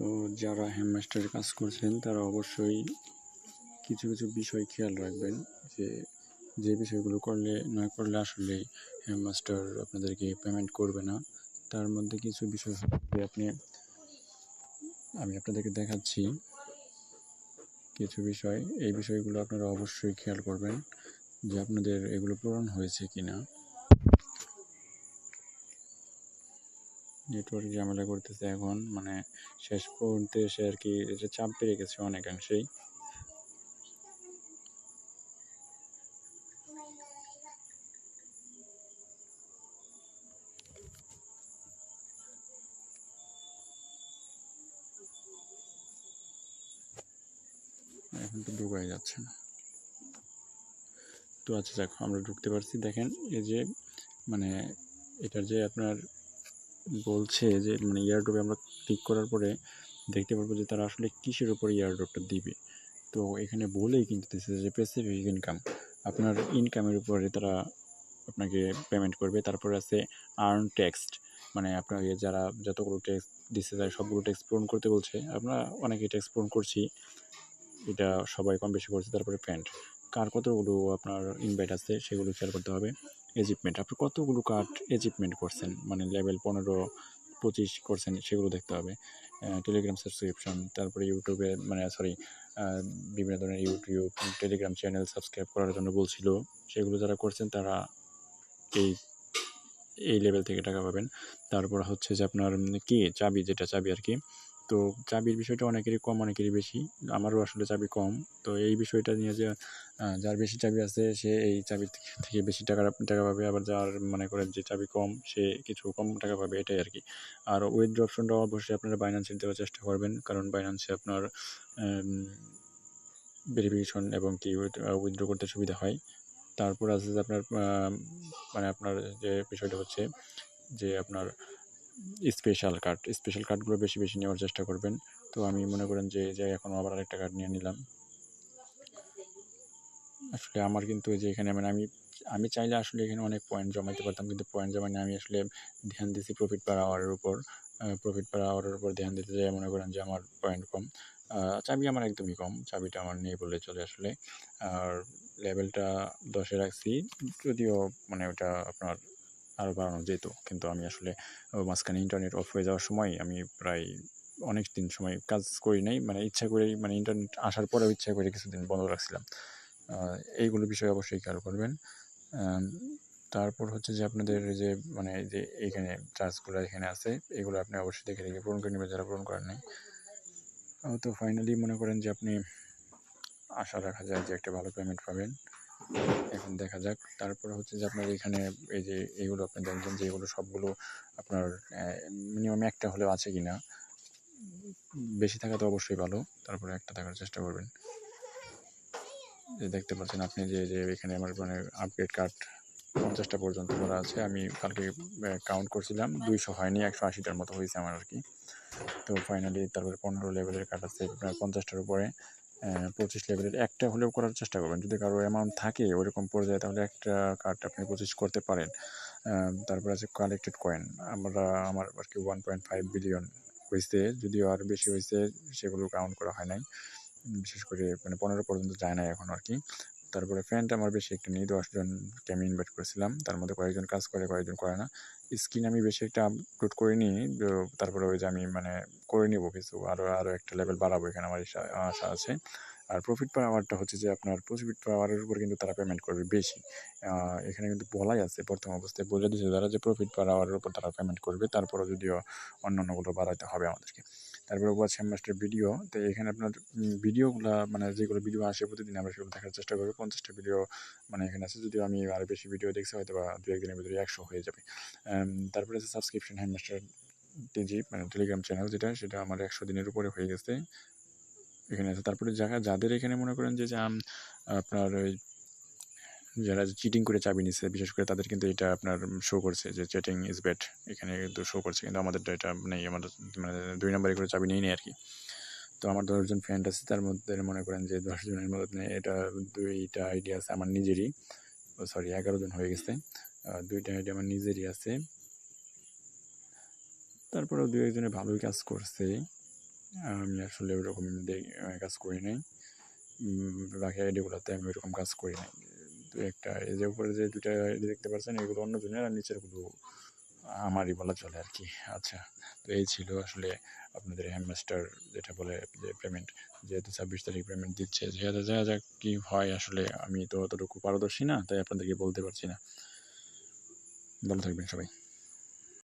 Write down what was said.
তো যারা হ্যামমাস্টারে কাজ করছেন, তারা অবশ্যই কিছু কিছু বিষয় খেয়াল রাখবেন যে যে বিষয়গুলো করলে, না করলে আসলে হ্যামমাস্টার আপনাদেরকে পেমেন্ট করবে না। তার মধ্যে কিছু বিষয় হবে আপনি, আমি আপনাদেরকে দেখাচ্ছি কিছু বিষয়। এই বিষয়গুলো আপনারা অবশ্যই খেয়াল করবেন যে, আপনাদের এগুলো পূরণ হয়েছে কিনা। নেটওয়ার্ক ঝামেলা করতেছে এখন মানে শেষ পর্যন্ত এসে আর কি চাপ বেড়ে গেছে অনেকাংশেই। এখন তো ঢুকাই যাচ্ছে না। তো আচ্ছা দেখো আমরা ঢুকতে পারছি। দেখেন, এই যে মানে এটার যে আপনার বলছে যে মানে ইয়ারড্রপে আমরা ক্লিক করার পরে দেখতে পারব যে তারা আসলে কিসের উপরে ইয়ারড্রপটা দিবে। তো এখানে বলেই কিন্তু দিচ্ছে যে স্পেসিফিক ইনকাম আপনার ইনকামের উপরে তারা আপনাকে পেমেন্ট করবে। তারপরে আছে আর্ন টেক্সট মানে আপনাকে যারা যতগুলো ট্যাক্স দিচ্ছে তারা সবগুলো ট্যাক্স পূরণ করতে বলছে, আমরা অনেকে ট্যাক্স পূরণ করছি। এটা সবাই কম বেশি করছে, তারপরে ফ্রেন্ড কার কতগুলো আপনার ইনভাইট আছে সেগুলো খেয়াল করতে হবে। এজিপমেন্ট আপনি কতগুলো কার্ড এজিপমেন্ট করছেন? মানে লেভেল পনেরো, পঁচিশ করছেন, সেগুলো দেখতে হবে। টেলিগ্রাম সাবস্ক্রিপশন তারপরে ইউটিউবে মানে সরি বিভিন্ন ধরনের ইউটিউব টেলিগ্রাম চ্যানেল সাবস্ক্রাইব করার জন্য বলছিল। সেগুলো যারা করছেন তারা এই এই লেভেল থেকে টাকা পাবেন। তারপর হচ্ছে যে আপনার কি? চাবি, যেটা চাবি আর কি। তো চাবির বিষয়টা অনেকেরই কম, অনেকেরই বেশি। আমারও আসলে চাবি কম। তো এই বিষয়টা নিয়ে যে যার বেশি চাবি আছে, সে এই চাবি থেকে বেশি টাকা টাকা পাবে। আবার যার মনে করেন যে চাবি কম, সে কিছু কম টাকা পাবে, এটাই আর কি আর উইথড্র অপশনটা অবশ্যই আপনারা বাইন্যান্সে দেওয়ার চেষ্টা করবেন। কারণ বাইন্যান্সে আপনার ভেরিফিকেশন এবং কি উইথড্র করতে সুবিধা হয়। তারপর আছে যে আপনার মানে আপনার যে বিষয়টা হচ্ছে যে আপনার স্পেশাল কার্ড স্পেশাল কার্ডগুলো বেশি বেশি নেওয়ার চেষ্টা করবেন। তো আমি মনে করেন যে এখন আবার আরেকটা কার্ড নিয়ে নিলাম। আসলে আমার কিন্তু যে এখানে মানে আমি আমি চাইলে আসলে এখানে অনেক পয়েন্ট জমাইতে পারতাম। কিন্তু পয়েন্ট জমাই আমি আসলে ধ্যান দিছি প্রফিট পার আওয়ারের উপর। প্রফিট পার আওয়ারের উপর ধ্যান দিতে যাই, মনে করেন যে আমার পয়েন্ট কম। চাবি আমার একদমই কম। চাবিটা আমার নেই বলে চলে আসলে। আর লেভেলটা দশে রাখছি। যদিও মানে ওটা আপনার আরও বাড়ানো যেত। কিন্তু আমি আসলে মাঝখানে ইন্টারনেট অফ হয়ে যাওয়ার সময় আমি প্রায় অনেক দিন সময় কাজ করি নাই। মানে ইচ্ছা করেই মানে ইন্টারনেট আসার পরেও ইচ্ছা করে কিছুদিন বন্ধ রাখছিলাম। এইগুলো বিষয়ে অবশ্যই খেয়াল করবেন। তারপর হচ্ছে যে আপনাদের যে মানে যে এইখানে চার্জগুলো এখানে আছে, এগুলো আপনি অবশ্যই দেখে দেখে পূরণ করে নেবেন, যারা পূরণ করেন নাই। তো ফাইনালি মনে করেন যে আপনি আশা রাখা যায় যে একটা ভালো পেমেন্ট পাবেন। এখন দেখা যাক। তারপরে হচ্ছে যে আপনার এখানে এই যে এইগুলো আপনি দেখবেন যে এগুলো সবগুলো আপনার মিনিমাম একটা হলেও আছে কি না বেশি থাকা তো অবশ্যই ভালো। তারপরে একটা থাকার চেষ্টা করবেন। যে দেখতে পাচ্ছেন আপনি যে যে এখানে আমার মানে আপগ্রেড কার্ড পঞ্চাশটা পর্যন্ত করা আছে। আমি কালকে কাউন্ট করছিলাম। দুইশো হয়নি, একশো আশিটার মতো হয়েছে আমার আর কি। তো ফাইনালি তারপরে পনেরো লেভেলের কার্ড আছে আপনার পঞ্চাশটার উপরে। পঁচিশ লেভেলের একটা হলেও করার চেষ্টা করবেন। যদি কারও অ্যামাউন্ট থাকে, ওরকম পর্যায়ে তাহলে একটা কার্ড আপনি পঁচিশ করতে পারেন। তারপর আছে কালেক্টেড কয়েন আমরা, আমার আর কি ওয়ান পয়েন্ট ফাইভ বিলিয়ন হয়েছে। যদিও আর বেশি হয়েছে, সেগুলো কাউন্ট করা হয় নাই। বিশেষ করে মানে পনেরো পর্যন্ত যায় না এখন আর কি। তারপরে ফ্রেন্ড আমার বেশি একটা নেই দশজনকে আমি ইনভাইট করেছিলাম। তার মধ্যে কয়েকজন কাজ করে, কয়েকজন করে না। স্ক্রিন আমি বেশি একটা আপলোড করিনি, তো তারপরে ওই যে আমি মানে করে নিব কিছু আরও আরও একটা লেভেল বাড়াবো এখানে আমার আশা আছে। আর প্রফিট পার আওয়ারটা হচ্ছে যে আপনার প্রফিট পার আওয়ারের উপর কিন্তু তারা পেমেন্ট করবে বেশি। এখানে কিন্তু বলাই আছে প্রথম অবস্থায় বলে দিচ্ছে তারা যে প্রফিট পার আওয়ারের উপর তারা পেমেন্ট করবে, তারপরও যদিও অন্য অন্যগুলো বাড়াইতে হবে আমাদেরকে। তারপরে ওয়াচ মাস্টার ভিডিও তো এখানে আপনার ভিডিওগুলো মানে যেগুলো ভিডিও আসে প্রতিদিন আমরা সেগুলো দেখার চেষ্টা করব। পঞ্চাশটা ভিডিও মানে এখানে আছে। যদিও আমি আরও বেশি ভিডিও দেখছি হয়তো বা দু একদিনের ভিতরে একশো হয়ে যাবে। তারপরে আছে সাবস্ক্রিপশন হ্যান্ডমাস্টার টিজি মানে টেলিগ্রাম চ্যানেল যেটা সেটা আমার একশো দিনের উপরে হয়ে গেছে। এখানে আছে। তারপরে যারা যাদের এখানে মনে করেন যে যে, আপনার ওই যারা চিটিং করে চাবি নিচ্ছে বিশেষ করে তাদের কিন্তু এটা আপনার শো করছে যে চেটিং ইজ বেট এখানে কিন্তু শো করছে। কিন্তু আমাদেরটা এটা নেই আমাদের মানে দুই নম্বরে করে চাবি নেই নি আর কি। তো আমার দশজন ফ্রেন্ড আছে, তার মধ্যে মনে করেন যে দশজনের মধ্যে এটা দুইটা আইডিয়া আছে আমার নিজেরই। সরি এগারো জন হয়ে গেছে। দুইটা আইডিয়া আমার নিজেরই আছে। তারপরেও দু একজনে ভালোই কাজ করছে। আমি আসলে ওরকম কাজ করি নাই। বাকি আইডিগুলোতে আমি ওরকম কাজ করি নাই। একটা এই যে উপরে যে দুটা দেখতে পাচ্ছেন এগুলো অন্য জনের আর নিচেরগুলো আমারই বলা চলে আর কি। আচ্ছা তো এই ছিল আসলে আপনাদের হ্যামমাস্টার যেটা বলে যে পেমেন্ট যেহেতু ছাব্বিশ তারিখ পেমেন্ট দিচ্ছে। যেহেতু যা যা কী হয় আসলে, আমি তো অতটুকু পারদর্শী না, তাই আপনাদেরকে বলতে পারছি না। ভালো থাকবেন সবাই।